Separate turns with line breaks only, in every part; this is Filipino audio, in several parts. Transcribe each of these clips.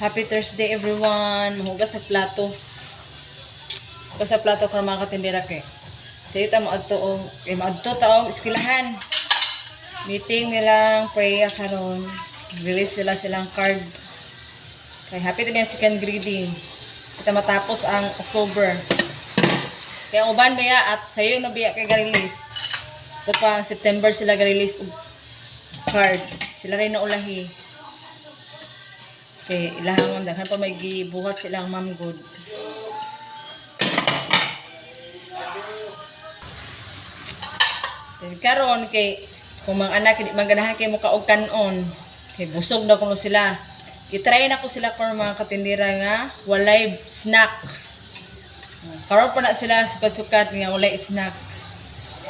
Happy Thursday everyone. Mahugas na plato. Hugas na plato kung mga katindera kay. Sa ita mo adto o kay maadto taong eskwelahan. Meeting nilang prayer karon. Release sila silang card. Kay happy to second grading. Kita matapos ang October. Kaya uban baya at sayo na biya kay ga-release. Ito pa September sila ga-release og card. Sila rin na ulahi. Kay ilahang daghan pa may gibuhat silang ma'am good. Kay karon kay kung mga anak di maganahan kay mo kaog kanon kay busog na kuno sila. Gitry na ko sila kung mga katindira nga walay snack. Karon pa na sila sukat-sukat nga walay snack.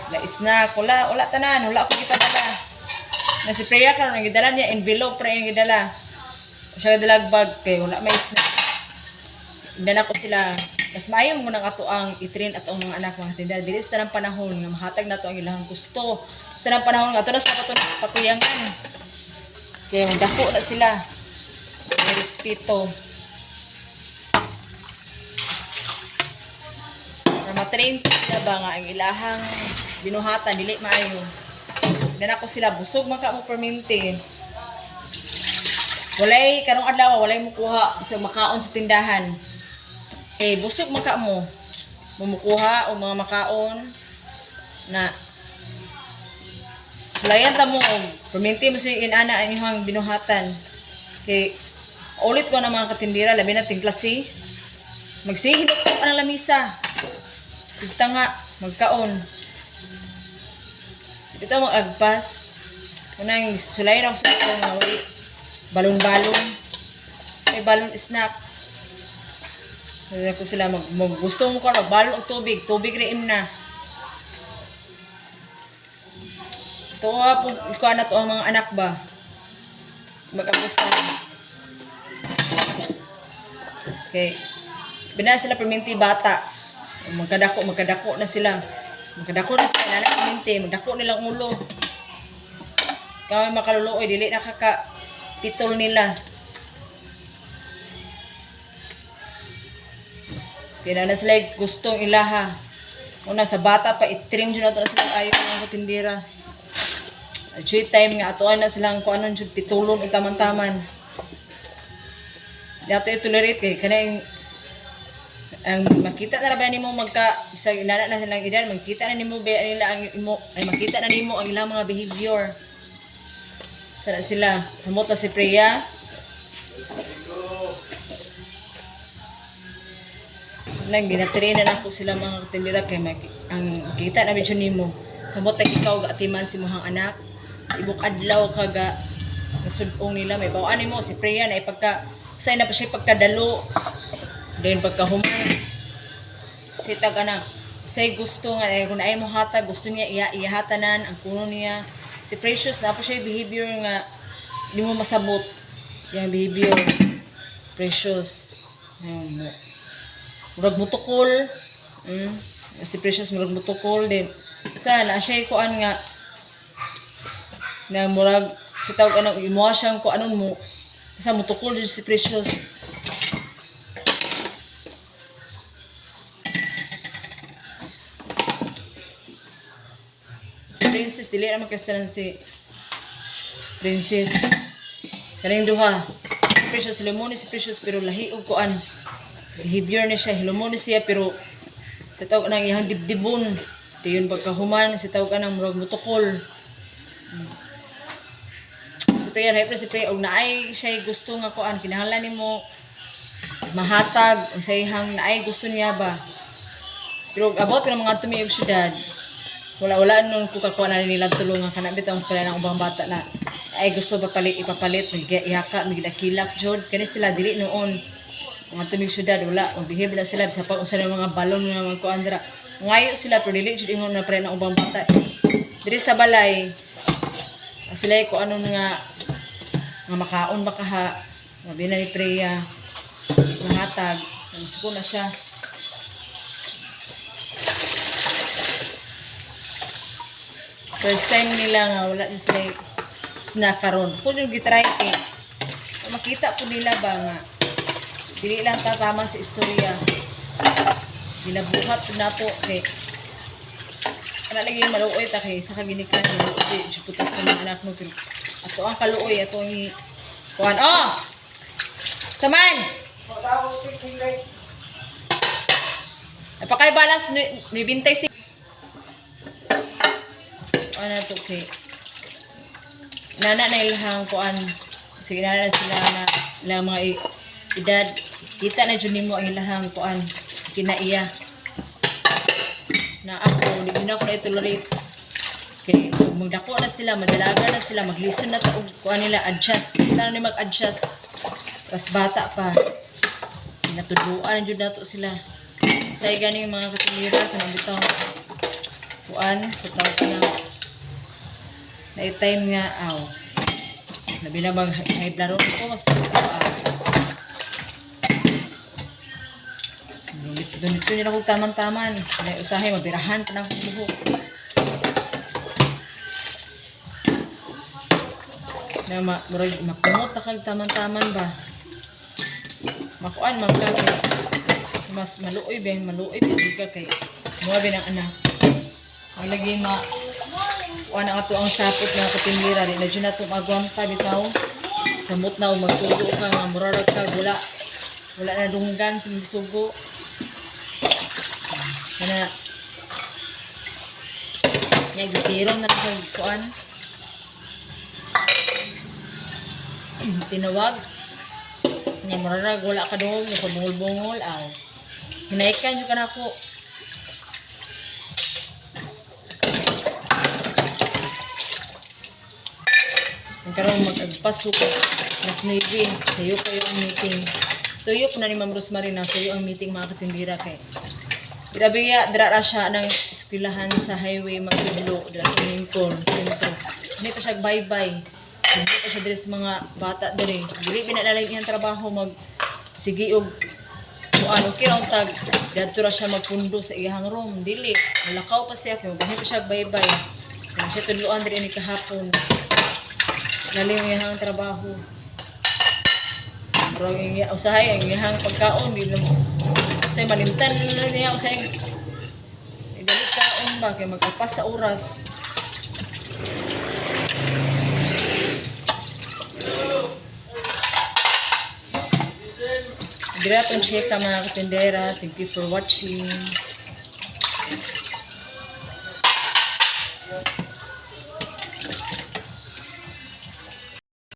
Wala snack, wala wala tanan, wala ko gipadala. Na si Preya karon ang gidala niya envelope pre ang gidala. Siya dalag bag kay wala may snack. Indan ako sila. Mas maayo mo nang ato ang itrain at ang mga anak mga tindahan. Dili sa tanang panahon nga mahatag na to ang ilang gusto. Sa tanang panahon nga ato na sa patu patuyangan. Kaya dako na sila. May respeto. Para matrain ko sila ba nga ang ilahang binuhatan, dili maayo. Then ako sila, busog man ka mo perminti. Walay, karong adlaw, walay mo kuha sa makaon sa tindahan. Eh, busog man ka mo. Mumukuha o mga makaon na sulayan ta mo og perminti mo si inana ang inyong binuhatan. Kay ulit ko na mga katindira, labi na timplasi. Magsihilot ko ang lamisa. Sigta nga, magkaon. Ito mo agpas. Unang sulayan ako sa ito nga wali. Balon-balon. May balon snack. Kaya ko sila mag, mag gusto mo ka magbalon og tubig. Tubig rin na. Nga po, ikaw na to ang mga anak ba? Mag-abos na. Okay. Bina sila perminti bata. Magkadako, magkadako na sila. Magkadako na sila. Nanak perminti. Magdako nilang ulo. Kaya makaluluoy. Dili nakaka pitol nila. Kaya na sila gustong ilaha. Una sa bata pa, itrim na ito na silang ayaw ng kutindira. Joy time nga, atoan na silang kung anong dyan pitulong itaman-taman. Dato i-tolerate kay kanang ang makita na rabi nimo magka sa inana na silang edad makita na nimo ba nila ang imo ay makita na nimo ang ilang mga behavior sana sila. Hamot na si Priya. Nang ginatrain na ako sila mga katindira kay maki, ang kita na medyo nimo. Samot na ikaw atiman si mohang anak. Ibuk adlaw kaga nasudong nila. May bawaan nimo si Priya na ipagka say na pa siya pagkadalo. Then pagkahuman. Say taga na. Say gusto nga eh, kung ay mo hatag gusto niya iya iyahatanan ang kuno niya si Precious na po siya behavior nga di mo masabot. Yung behavior. Precious. Mo. Murag mutukol mm. si Precious murag mutukol din. Sana siya kuan nga na murag si tawag anong imuha siyang kung anong mo sa mutukol dyan si Precious Princess dili na magkastanan si Princess. Kaning duha Precious limoni si Precious pero lahi og kuan. Behavior ni siya hilumon siya pero sa tawag nang iyang dibdibon. Di yun pagkahuman sa tawag nang murag mutukol. Si Priya na si Priya og naay siya gusto nga kuan. Kinahanglan nimo mahatag ang sa ihang naay gusto niya ba. Pero abot ka ng mga tumiyog syudad wala wala nun ko kakuha na nila tulungan kana bitaw ang pala ng ubang bata na. Ay gusto papalit ipapalit nagyaka migdakilak jud kani sila dili noon. Mga tumig syudad wala. Ang behave na sila sa pag usa ng mga balon nga mga kuandra. Ngayo sila pero dili jud ingon na pre ng ubang bata diri sa balay sila ko ano nga nga makaon ba kaha mabi na ni Preya mahatag. Nasuko na siya First time nila nga wala yung sila snack karon. Kung yung gitry eh, makita po nila ba nga Dili lang tatama sa istorya. Ginabuhat na to kay Ana lagi yung maluoy ta kay sa kaginikan di juputas ka ng anak mo pero ato ang kaluoy ato ang kuan oh Saman! Napakay balance ni, ni bintay si ano to kay nana na ilhang kuan. Sige na sila na ilang mga edad. Kita na dyan mo ang ilahang kuan. Kinaiya na ako di na ako na itolerate kay magdako na sila madalaga na sila maglison na ta og kuan nila adjust. Kita na ni mag-adjust. Pas bata pa. Natudluan jud nato sila. Say gani mga katumira kanang bitaw. Kuan sa ka na na time nga aw labi na mag high ko mas Dunit ko nila kong taman-taman. May usahay, mabirahan pa ng buhok. Na ma murag makumot na kag taman-taman ba. Makuan man ka mas maluoy ba maluoy di ka kay mga binang anak. Ang lagi ma kuan ang ato ang sapot nga katinlira di na dyan na bitaw. Samot na o magsugo ka nga murarag ka wala wala na dunggan sa magsugo. Kana Nga gitirong na kag kuan. Tinawag. Nga mararag wala ka dong nga pabungol-bungol aw. Hinaikan yung kanako. Ang karon mag-agpaso ko. Mas maybe, sayo kayo ang meeting. Tuyo po na ni Ma'am Rosemary na sayo ang meeting mga katindira kay. Grabe ya, dira ra siya ng eskwelahan sa highway magtudlo dira sa Lincoln, sentro. Pa siya bye-bye. Pa siya diri sa mga bata diri. Dili pinadala iyang trabaho mag sige og ano kiraw tag dadto ra siya magpundo sa iyang room dili malakaw pa siya kay gahi pa siya bye-bye. Kaya siya tudloan diri ni kahapon. Lalim ang iyang trabaho. Murag ang iya- usahay ang iyang pagkaon di mo say malimtan na niya usay idalit kaon ba kay magkapas sa oras tong check ka mga katindera. Thank you for watching.